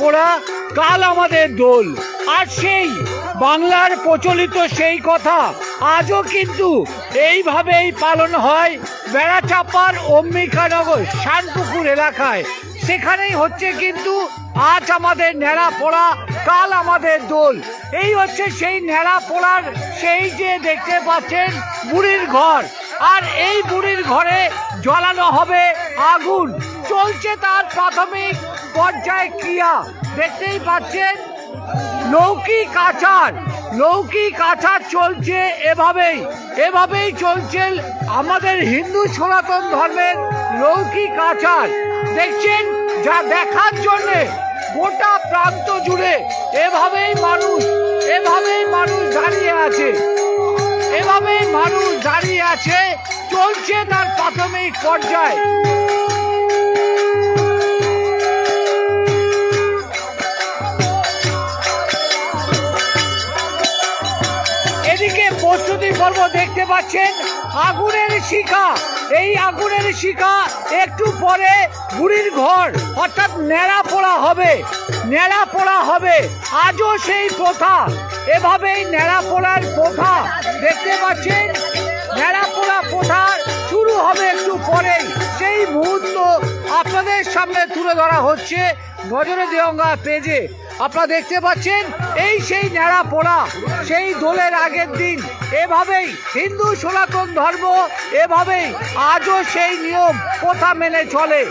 পোড়া কাল আমাদের দোল। আর সেই বাংলার প্রচলিত সেই কথা আজও কিন্তু এইভাবেই পালন হয় বেড়াচাপার অম্বিকানগর শানপুকুর এলাকায়। সেখানেই হচ্ছে কিন্তু আজ আমাদের ন্যাড়া পড়া, কাল আমাদের দোল। এই হচ্ছে সেই ন্যাড়া পোড়ার সেই যে দেখতে পাচ্ছেন বুড়ির ঘর। আর এই বুড়ির ঘরে জ্বালানো হবে আগুন। চলছে তার প্রাথমিক পর্যায়ে ক্রিয়া। দেখতেই পাচ্ছেন, লৌকিক আচার লৌকিক আচার চলছে এভাবেই। এভাবেই চলছে আমাদের হিন্দু সনাতন ধর্মের লৌকিক আচার। দেখছেন, যা দেখার জন্যে গোটা প্রান্ত জুড়ে এভাবেই মানুষ এভাবেই মানুষ দাঁড়িয়ে আছে। এভাবেই মানুষ দাঁড়িয়ে আছে, চলছে তার প্রাথমিক পর্যায়ে। প্রস্তুতি পর্ব দেখতে পাচ্ছেন। আগুনের শিখা, এই আগুনের শিখা একটু পরে বুড়ির ঘর, অর্থাৎ ন্যাড়া পোড়া হবে, ন্যাড়া পোড়া হবে। আজও সেই প্রথা, এভাবেই ন্যাড়া পোড়ার প্রথা দেখতে পাচ্ছেন। ন্যাড়া পোড়া প্রথা শুরু হবে একটু পরেই। সেই মুহূর্ত আপনাদের সামনে তুলে ধরা হচ্ছে নজরে দেওয়া পেজে। আপনারা দেখতে পাচ্ছেন, এই সেই ন্যাড়া পোড়া, সেই দোলের আগের দিন। এভাবেই হিন্দু সনাতন ধর্ম, এভাবেই আজও সেই নিয়ম প্রথা মেনে চলে?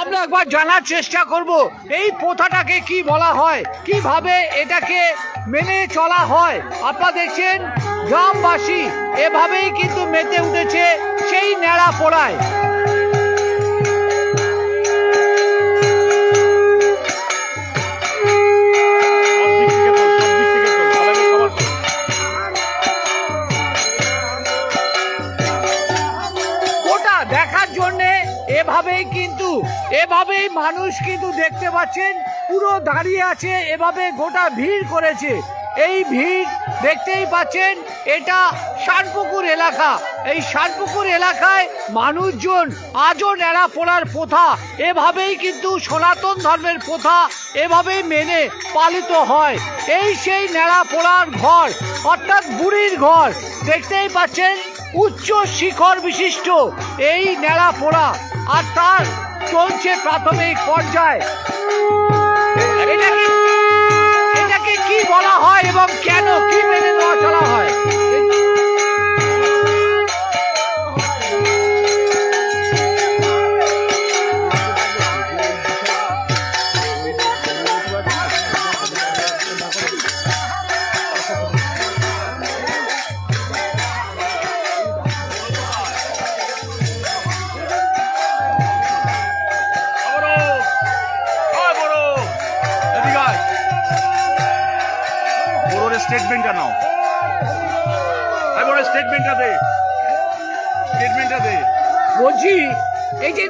আমরা একবার জানার চেষ্টা করব, এই প্রথাটাকে কি বলা হয়? কীভাবে এটাকে মেনে চলা হয়? আপনারা দেখছেন গ্রামবাসী এভাবেই কিন্তু মেতে উঠেছে সেই ন্যাড়া পোড়ায়। দেখার জন্যে এভাবেই কিন্তু, এভাবেই মানুষ কিন্তু দেখতে পাচ্ছেন, পুরো দাঁড়িয়ে আছে, এভাবে গোটা ভিড় করেছে। এই ভিড় দেখতেই পাচ্ছেন এটা শানপুকুর এলাকা। এই শানপুকুর এলাকায় মানুষজন আজও ন্যাড়া পোড়ার প্রথা। এভাবেই কিন্তু সনাতন ধর্মের প্রথা এভাবেই মেনে পালিত হয়। এই সেই ন্যাড়া পোড়ার ঘর, অর্থাৎ বুড়ির ঘর, দেখতেই পাচ্ছেন উচ্চ শিখর বিশিষ্ট এই ন্যাড়া পোড়া। আর তার চলছে প্রাথমিক পর্যায়ে। এটাকে এটাকে কি বলা হয় এবং কেন কি মেনে নেওয়া চলা হয়?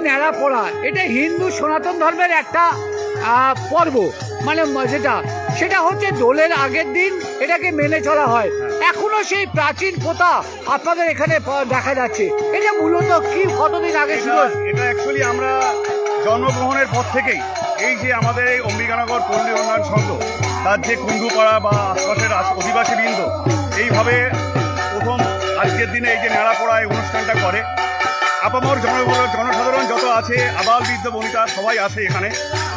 ন্যাড়া পড়া এটা হিন্দু সনাতন ধর্মের একটা পর্ব। মানে যেটা সেটা হচ্ছে দোলের আগের দিন এটাকে মেনে চলা হয়। এখনও সেই প্রাচীন প্রথা আপনাদের এখানে দেখা যাচ্ছে। এটা মূলত কি কতদিন আগে শুরু এটা অ্যাকচুয়ালি আমরা জন্মগ্রহণের পর থেকেই এই যে আমাদের এই অম্বিকানগর পল্লী উন্নয়ন সংঘ তার যে কুণ্ডুপাড়া বা আশপাশের অধিবাসী বৃন্দ এইভাবে প্রথম আজকের দিনে এই যে নেড়াপড়া এই অনুষ্ঠানটা করে আপামর জন জনসাধারণ যত আছে, আবাল বৃদ্ধ বনিতা সবাই আসে এখানে।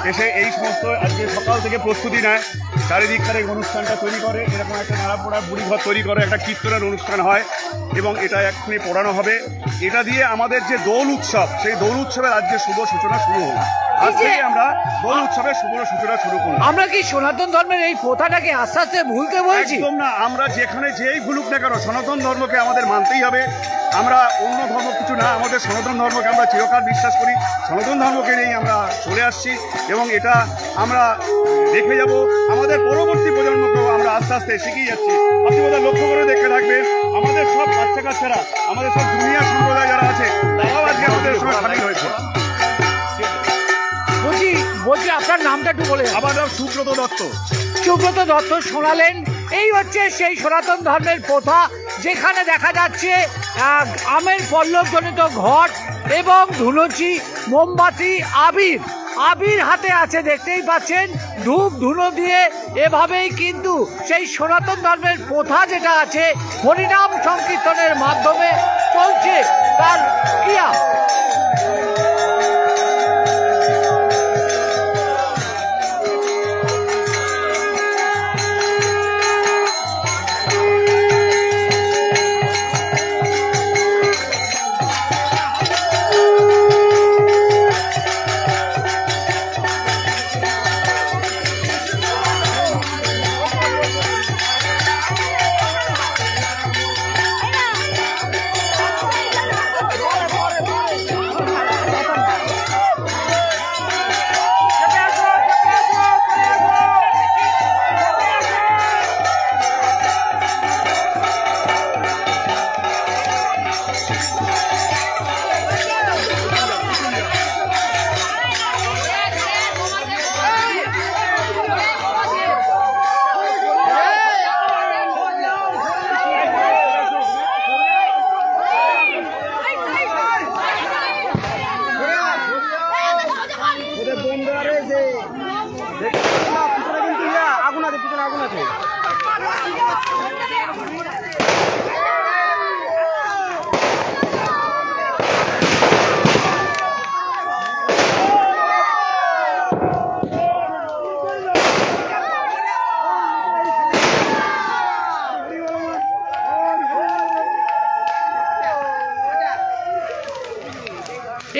এসে এই সমস্ত আজকে সকাল থেকে প্রস্তুতি নেয়। চারিদিককার এই অনুষ্ঠানটা তৈরি করে। এরকম একটা নেড়াপড়ার বুড়িঘর তৈরি করে, একটা কীর্তনের অনুষ্ঠান হয় এবং এটা এক্ষুনি পড়ানো হবে। এটা দিয়ে আমাদের যে দোল উৎসব, সেই দোল উৎসবের আজকে শুভ সূচনা শুরু হলো। আজ থেকে আমরা দোল উৎসবের শুভ সূচনা শুরু করলাম। আমরা কি সনাতন ধর্মের এই প্রথাটাকে আস্তে আস্তে ভুলতে বলছি? একদম না আমরা যেখানে যেই ভুলুক না কেন সনাতন ধর্মকে আমাদের মানতেই হবে। আমরা অন্য ধর্ম কিছু না আমাদের সনাতন ধর্মকে আমরা চিরকাল বিশ্বাস করি। সনাতন ধর্মকে নিয়েই আমরা চলে আসছি এবং এটা আমরা দেখে যাব। আমাদের পরবর্তী প্রজন্মকেও আমরা আস্তে আস্তে শিখিয়ে যাচ্ছি। আপনি বোধহয় লক্ষ্য করে দেখতে থাকবেন আমাদের সব বাচ্চা কাচ্চারা আমাদের সব দুনিয়া সম্প্রদায় যারা আছে তারাও আজকে আমাদের সঙ্গে সামিল হয়েছে। বলছি আপনার নামটা একটু বলে আমার নাম সুব্রত দত্ত। সুব্রত দত্ত শোনালেন এই হচ্ছে সেই সনাতন ধর্মের প্রথা যেখানে দেখা যাচ্ছে আমের পল্লবজনিত ঘট এবং ধুনুচি মোমবাতি আবির। আবির হাতে আছে দেখতেই পাচ্ছেন ধূপ ধুনো দিয়ে এভাবেই কিন্তু সেই সনাতন ধর্মের প্রথা যেটা আছে হরিনাম সংকীর্তনের মাধ্যমে চলছে তার ক্রিয়া।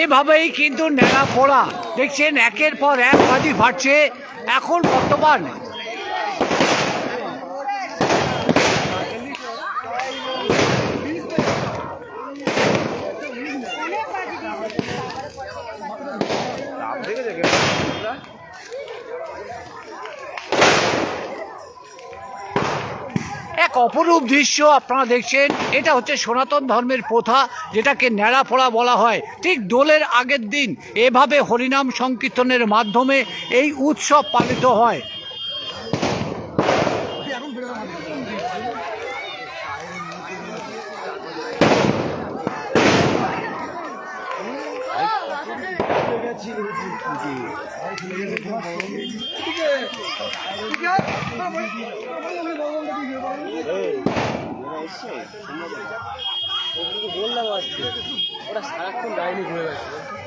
এভাবেই কিন্তু ন্যাড়া পড়া। দেখছেন একের পর এক বাজি ফাটছে। এখন বর্তমান এক অপরূপ দৃশ্য আপনারা দেখছেন। এটা হচ্ছে সনাতন ধর্মের প্রথা, যেটাকে ন্যাড়া ফোড়া বলা হয়। ঠিক দোলের আগের দিন এভাবে হরিনাম সংকীর্তনের মাধ্যমে এই উৎসব পালিত হয়। বললাম আজকে ওরা সারাক্ষণ ডাইনি ঘুরে গেছে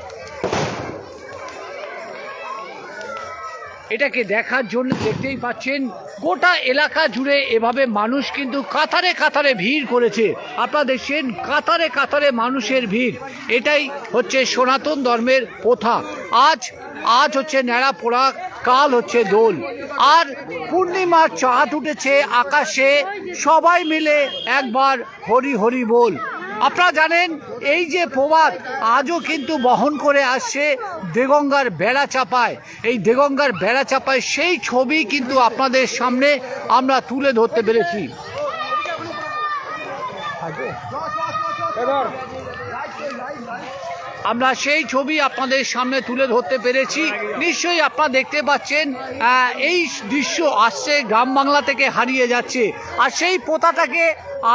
এটাকে দেখার জন্য দেখতেই পাচ্ছেন, গোটা এলাকা জুড়ে এভাবে মানুষ কিন্তু কাতারে কাতারে ভিড় করেছে। আপনারা দেখছেন, কাতারে কাতারে মানুষের ভিড়। এটাই হচ্ছে সনাতন ধর্মের প্রথা। আজ আজ হচ্ছে ন্যাড়া পোড়া, কাল হচ্ছে দোল। আর পূর্ণিমার চাঁদ উঠেছে আকাশে, সবাই মিলে একবার হরি হরি বল। আপনারা জানেন, এই যে প্রবাদ আজও কিন্তু বহন করে আসছে দেগঙ্গার বেড়া চাপায়। এই দেগঙ্গার বেড়া চাপায় সেই ছবি কিন্তু আপনাদের সামনে আমরা তুলে ধরতে পেরেছি। আমরা সেই ছবি আপনাদের সামনে তুলে ধরতে পেরেছি। নিশ্চয়ই আপনারা দেখতে পাচ্ছেন এই দৃশ্য আসছে গ্রাম বাংলা থেকে হারিয়ে যাচ্ছে। আর সেই পোতাটাকে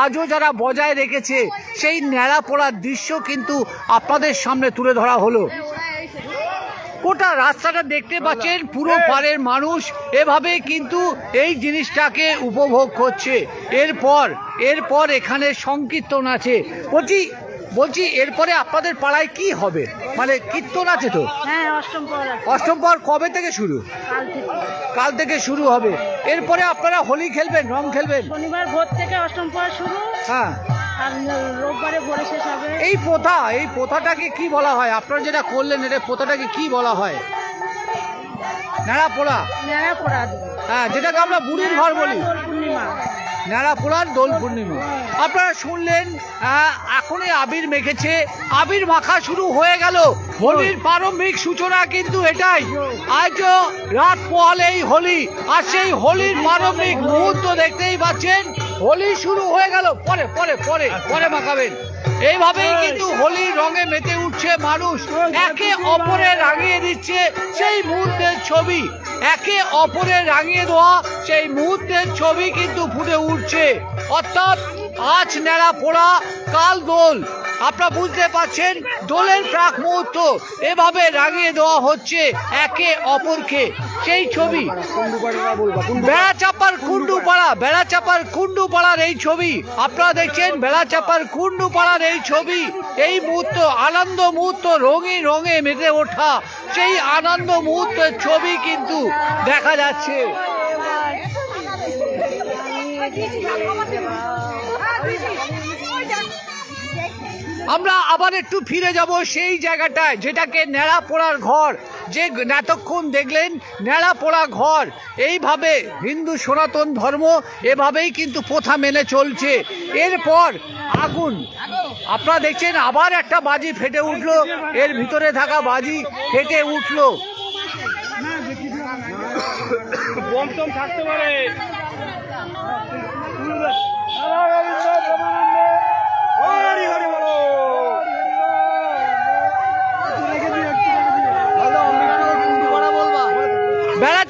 আজও যারা বজায় রেখেছে সেই ন্যাড়া পড়ার দৃশ্য কিন্তু আপনাদের সামনে তুলে ধরা হলো। গোটা রাস্তাটা দেখতে পাচ্ছেন, পুরো পাড়ের মানুষ এভাবে কিন্তু এই জিনিসটাকে উপভোগ করছে। এরপর এরপর এখানে সংকীর্তন আছে। বলছি বলছি এরপরে আপনাদের পাড়ায় কি হবে? মানে কীর্তন আছে তো? হ্যাঁ অষ্টম পর অষ্টম পর কবে থেকে শুরু? কাল থেকে। শুরু হবে। এরপরে আপনারা হোলি খেলবেন রং খেলবেন? শনিবার ভোর থেকে অষ্টম পর শুরু। হ্যাঁ। রোববারে ভোরে শেষ হবে। এই প্রথা এই প্রথাটাকে কি বলা হয়? আপনারা যেটা করলেন এটা প্রথাটাকে কি বলা হয়? নাড়া পোড়া নেড়া পড়া হ্যাঁ যেটাকে আমরা বুড়ির ঘর বলি। পূর্ণিমা। ন্যাড়া পোড়ার দোল পূর্ণিমা। আপনারা শুনলেন এখনই আবির মেখেছে। আবির মাখা শুরু হয়ে গেল। হোলির প্রারম্ভিক সূচনা কিন্তু এটাই। আজ রাত পোহালেই হোলি। আর সেই হোলির প্রারম্ভিক মুহূর্ত দেখতেই পাচ্ছেন, হোলি শুরু হয়ে গেল। পরে পরে পরে পরে মাখাবেন। এইভাবেই কিন্তু হোলির রঙে মেতে উঠছে মানুষ। একে অপরে রাঙিয়ে দিচ্ছে সেই মুহূর্তের ছবি। একে অপরে রাঙিয়ে দেওয়া সেই মুহূর্তের ছবি কিন্তু ফুটে উঠছে। অর্থাৎ আজ নেড়া পোড়া, কাল দোল। আপনারা বুঝতে পারছেন, দোলের প্রাক মুহূর্ত। এভাবে রাঙিয়ে দেওয়া হচ্ছে একে অপরকে। সেই ছবি। বেড়া চাপার কুন্ডু পাড়া বেড়া চাপার কুন্ডু পাড়ার এই ছবি। আপনারা দেখছেন বেড়া চাপার কুন্ডু পাড়ার এই ছবি। এই মুহূর্ত আনন্দ মুহূর্ত রঙে রঙে মেতে ওঠা। সেই আনন্দ মুহূর্তের ছবি কিন্তু দেখা যাচ্ছে। আমরা আবার একটু ফিরে যাব সেই জায়গাটায়, যেটাকে ন্যাড়া পোড়ার ঘর। যে এতক্ষণ দেখলেন ন্যাড়া পোড়া ঘর। এইভাবে হিন্দু সনাতন ধর্ম এভাবেই কিন্তু প্রথা মেনে চলছে। এরপর আগুন। আপনারা দেখছেন, আবার একটা বাজি ফেটে উঠল। এর ভিতরে থাকা বাজি ফেটে উঠল। থাকতে পারে।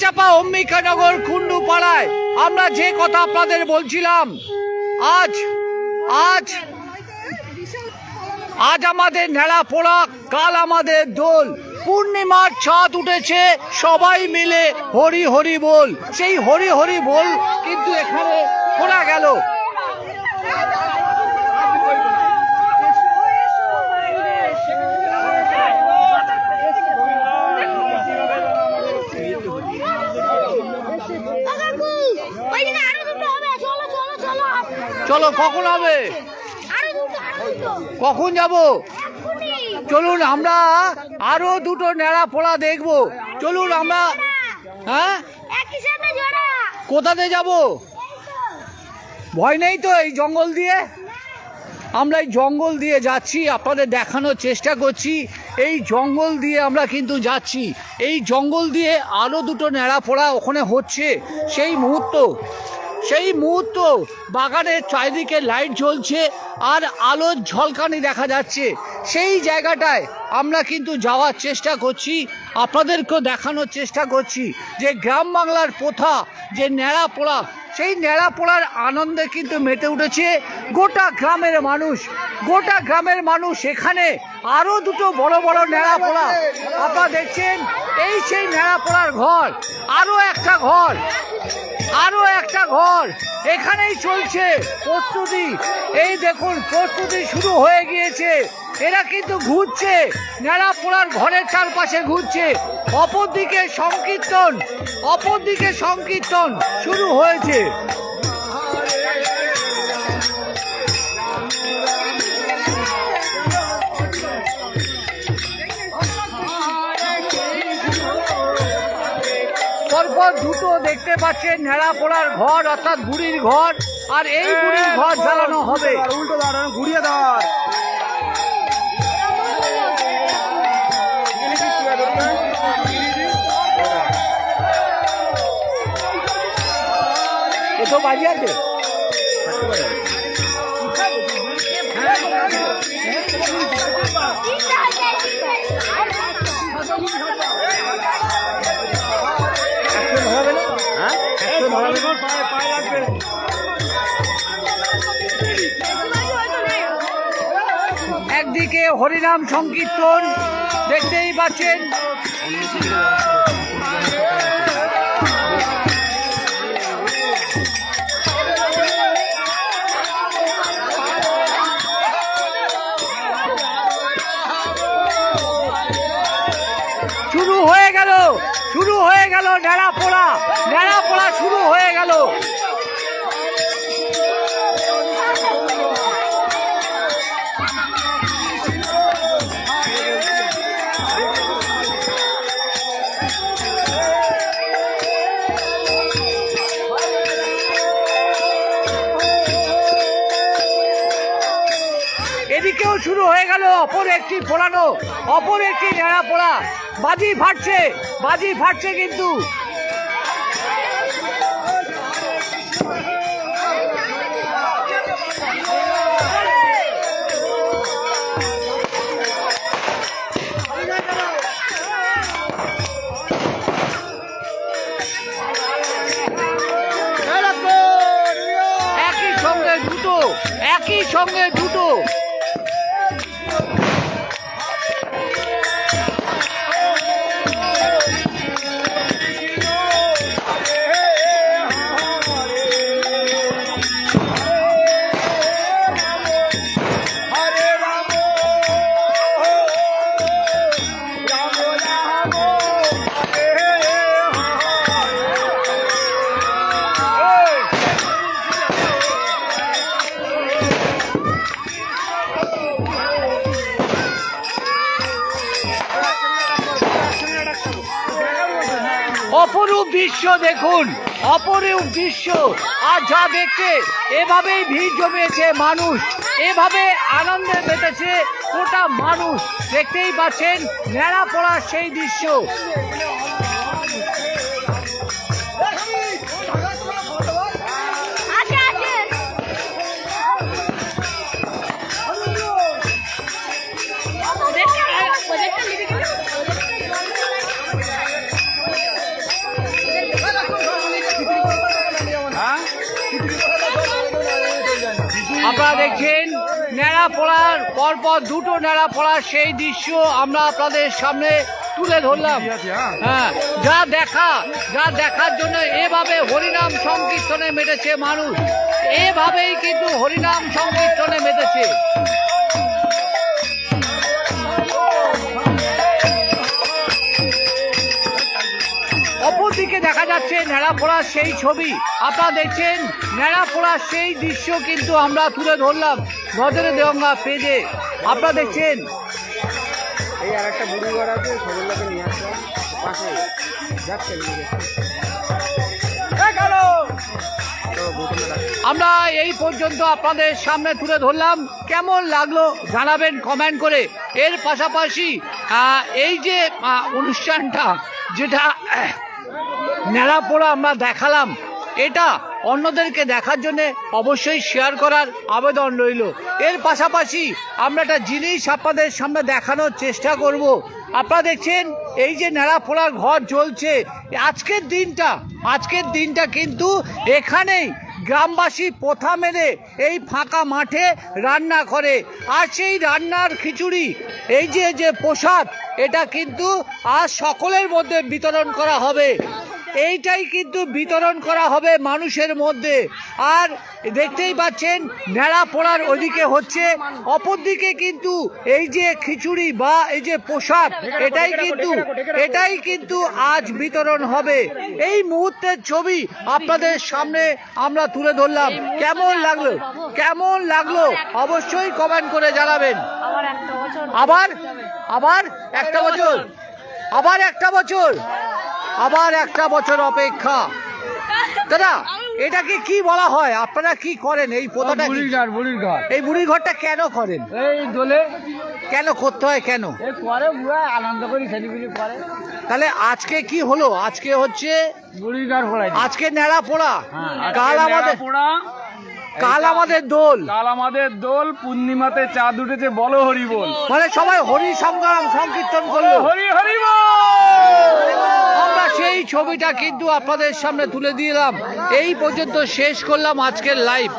বেড়াচাপা অম্বিকানগর কুন্ডু পাড়ায় আমরা যে কথা আপনাদের বলছিলাম, আজ আজ আজ আমাদের নেড়া পোড়া, কাল আমাদের দোল। পূর্ণিমার ছাদ উঠেছে, সবাই মিলে হরি হরি বল। সেই হরি হরি বল কিন্তু এখানে খোলা গেল ওইদিকে আরও দুটো হবে চলো চলো চলো চলো, কখন হবে? কখন যাব? চলুন, আমরা আরও দুটো নেড়া পোড়া দেখব। চলুন, আমরা হ্যাঁ? কোথাতে যাব? ভয় নেই তো এই জঙ্গল দিয়ে? আমরা এই জঙ্গল দিয়ে যাচ্ছি, আপনাদের দেখানোর চেষ্টা করছি। এই জঙ্গল দিয়ে আমরা কিন্তু যাচ্ছি। এই জঙ্গল দিয়ে আরও দুটো ন্যাড়া পোড়া ওখানে হচ্ছে। সেই মুহূর্ত। সেই মুহূর্ত বাগানের চারিদিকে লাইট জ্বলছে আর আলোর ঝলকানি দেখা যাচ্ছে। সেই জায়গাটায় আমরা কিন্তু যাওয়ার চেষ্টা করছি, আপনাদেরকেও দেখানোর চেষ্টা করছি যে গ্রাম বাংলার প্রথা, যে ন্যাড়া পোড়া সেই ন্যাড়া পোড়ার আনন্দে কিন্তু মেতে উঠেছে গোটা গ্রামের মানুষ। গোটা গ্রামের মানুষ এখানে আরও দুটো বড় বড় ন্যাড়া পোড়া। আপনারা দেখছেন, এই সেই ন্যাড়া পোড়ার ঘর আরও একটা ঘর আরও একটা ঘর। এখানেই চলছে প্রস্তুতি। এই দেখুন, প্রস্তুতি শুরু হয়ে গিয়েছে। এরা কিন্তু ঘুরছে ন্যাড়া পোড়ার ঘরের চারপাশে ঘুরছে। অপরদিকে সংকীর্তন অপরদিকে সংকীর্তন শুরু হয়েছে। পরপর দুটো দেখতে পাচ্ছেন ন্যাড়া পোড়ার ঘর অর্থাৎ বুড়ির ঘর, আর এই বুড়ির ঘর জ্বালানো হবে। উল্টো দাঁড়ানো ঘুরিয়ে দাঁড় তো বাজি আছে? পায়ে একদিকে হরিনাম সংকীর্তন দেখতেই পাচ্ছেন। শুরু হয়ে গেল, শুরু হয়ে গেল ন্যাড়া পোড়া ন্যাড়া পোড়া শুরু হয়ে গেল। গেল অপর একটি পোড়ানো অপর একটি নেড়া পোড়া। বাজি ফাটছে বাজি ফাটছে কিন্তু। দেখুন অপরূপ দৃশ্য আর যা দেখতে এভাবেই ভিড় জমিয়েছে মানুষ, এভাবে আনন্দে মেতেছে গোটা মানুষ। দেখতেই পাচ্ছেন, মেলা পড়ার সেই দৃশ্য। আপনারা দেখছেন ন্যাড়া পড়ার পরপর দুটো ন্যাড়া পড়ার সেই দৃশ্য আমরা আপনাদের সামনে তুলে ধরলাম। হ্যাঁ যা দেখা, যা দেখার জন্য এভাবে হরিনাম সংকীর্তনে মেটেছে মানুষ। এভাবেই কিন্তু হরিনাম সংকীর্তনে মেতেছে দেখা যাচ্ছে ন্যাড়াপোড়ার সেই ছবি। আপনারা দেখছেন ন্যাড়াপোড়ার সেই দৃশ্য কিন্তু আমরা তুলে ধরলাম নজরে দেওয়া পেজে। আপনারা দেখছেন। এই আর একটা বুড়ি ঘর আছে সবগুলোকে নিয়ে আসলাম পাশে। আমরা এই পর্যন্ত আপনাদের সামনে তুলে ধরলাম। কেমন লাগল জানাবেন কমেন্ট করে। এর পাশাপাশি এই যে অনুষ্ঠানটা যেটা আহ, ন্যাড়াপোড়া আমরা দেখালাম। এটা অন্যদেরকে দেখার জন্যে অবশ্যই শেয়ার করার আবেদন রইল। এর পাশাপাশি আমরা একটা জিনিস আপনাদের সামনে দেখানোর চেষ্টা করব। আপনারা দেখছেন এই যে ন্যাড়াপোড়ার ঘর জ্বলছে। আজকের দিনটা আজকের দিনটা কিন্তু এখানেই গ্রামবাসী প্রথা মেনে এই ফাঁকা মাঠে রান্না করে। আর সেই রান্নার খিচুড়ি এই যে যে প্রসাদ এটা কিন্তু আজ সকলের মধ্যে বিতরণ করা হবে। এইটাই কিন্তু বিতরণ করা হবে মানুষের মধ্যে। আর দেখতেই পাচ্ছেন, ন্যাড়া পড়ার ওদিকে হচ্ছে, অপরদিকে কিন্তু এই যে খিচুড়ি বা এই যে পোশাক, এটাই কিন্তু এটাই কিন্তু আজ বিতরণ হবে। এই মুহূর্তের ছবি আপনাদের সামনে আমরা তুলে ধরলাম। কেমন লাগল? কেমন লাগল? অবশ্যই কমেন্ট করে জানাবেন। আবার আবার একটা বছর। আবার একটা বছর। আবার একটা বছর অপেক্ষা। দাদা এটাকে কি বলা হয়? আপনারা কি করেন? এই পোতাটা? বুড়ির ঘর বুড়ির ঘর এই বুড়ির ঘরটা কেন করেন? এই দোলে। কেন করতে হয় কেন? করে বুড়া আনন্দ করি ছেলেগুলি করে। তাহলে আজকে কি হলো? আজকে হচ্ছে বুড়ির ঘর আজকে নেড়া পোড়া। হ্যাঁ, কাল আমাদের পোড়া। কাল আমাদের দোল। কাল আমাদের দোল পূর্ণিমাতে চাঁদ উঠেছে বলো হরি বল। মানে সবাই হরি সংগ্রাম সংকীর্তন করল। হরি হরি বল! ছবিটা কিন্তু আপনাদের সামনে তুলে দিলাম। এই পর্যন্ত শেষ করলাম আজকের লাইভ